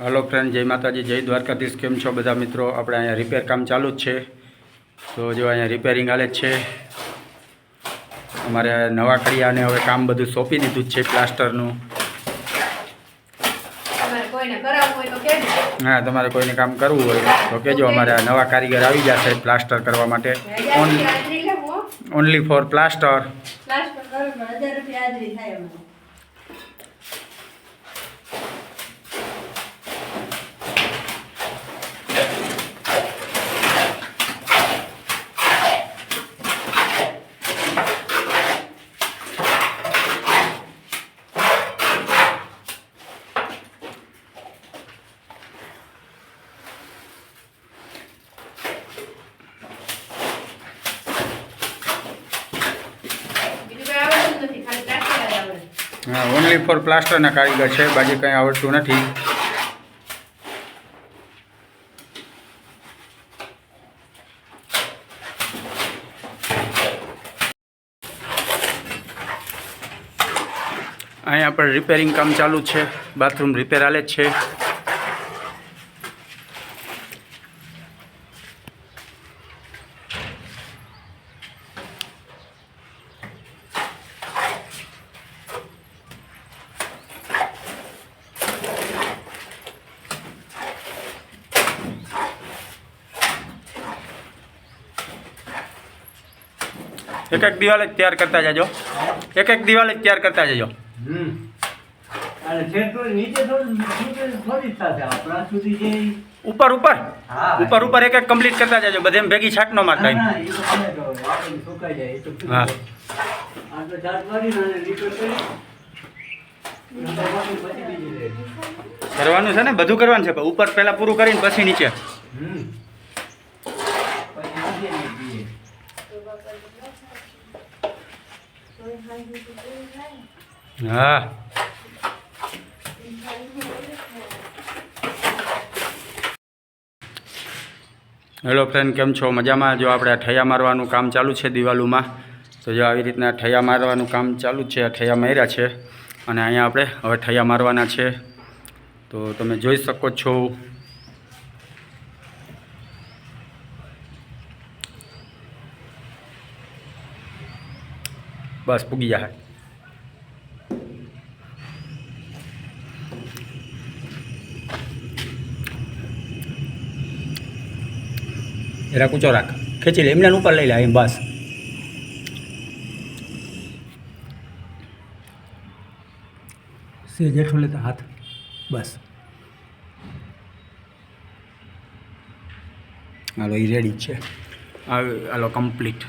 Hello friend જય માતાજી જય દ્વારકાધીશ. કેમ છો બધા મિત્રો? આપણે અહીંયા રિપેર કામ ચાલુ જ છે. તો જો અહીંયા રિપેરિંગ હાલે જ છે. અમારે નવા કડિયાને હવે કામ બધું સોંપી દીધું જ છે પ્લાસ્ટરનું હા તમારે કોઈને કામ કરવું હોય તો કહેજો. અમારે નવા કારીગર આવી જશે પ્લાસ્ટર કરવા માટે. ઓનલી ફોર પ્લાસ્ટર પ્લાસ્ટર કરો પણ હજાર રૂપિયા હાજરી થાય અમારે બીજું કાંઈ આવડતું જ નથી ખાલી પ્લાસ્ટર જ આવડે હા ઓનલી ફોર પ્લાસ્ટરના કારીગર છે, બાકી કંઈ આવડતું નથી. અહીંયા પણ રિપેરિંગ કામ ચાલુ છે બાથરૂમ રિપેર હાલે જ છે. એક એક દિવાલ જ તૈયાર કરતા જજો. એક એક દિવાલ જ તૈયાર કરતા જજો. ઉપર ઉપર. ઉપર ઉપર એક એક કમ્પ્લીટ કરતા જજો. બધે ભેગી છાટ નો મારતા હા. કરવાનું છે ને? બધું કરવાનું છે. પણ ઉપર પહેલા પૂરું કરીને પછી નીચે હમ. પછી બીજે ને બીજે. હા. હેલો ફ્રેન્ડ, કેમ છો? મજામાં? જો આપણે ઠૈયા મારવાનું કામ ચાલુ છે દિવાલુમાં, તો જો આવી રીતના ઠૈયા મારવાનું કામ ચાલુ છે ઠૈયા માર્યા છે, અને અહીંયા આપણે હવે ઠૈયા મારવાના છે. તો તમે જોઈ શકો છો બસ પૂગી જાય એરા કૂચો રાખ. ખેંચી લે એમને ઉપર લઈ લે એમ બસ. સે જેઠો લેતા હાથ. બસ. હાલો એ રેડી છે. હાલો કમ્પ્લીટ